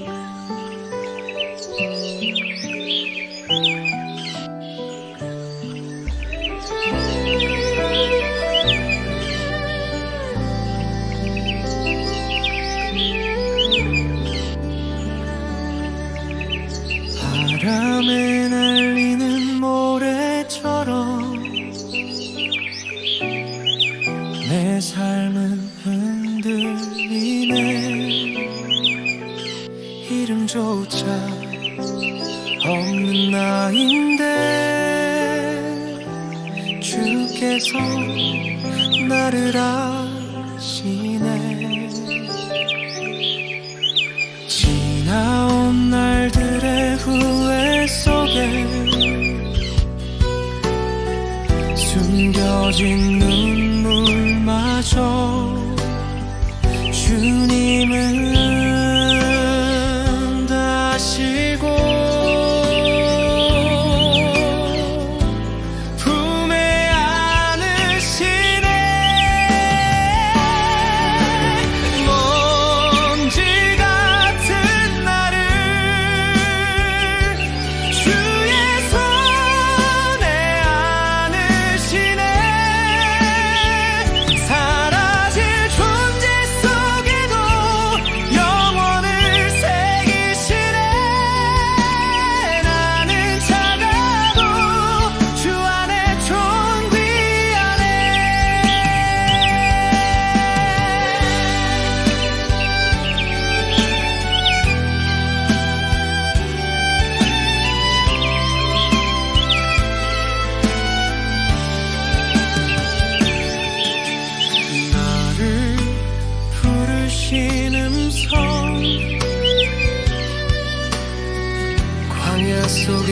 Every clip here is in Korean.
天。 조차 없는 나인데 주께서 나를 아시네. 지나온 날들의 후회 속에 숨겨진 눈물마저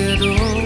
的多。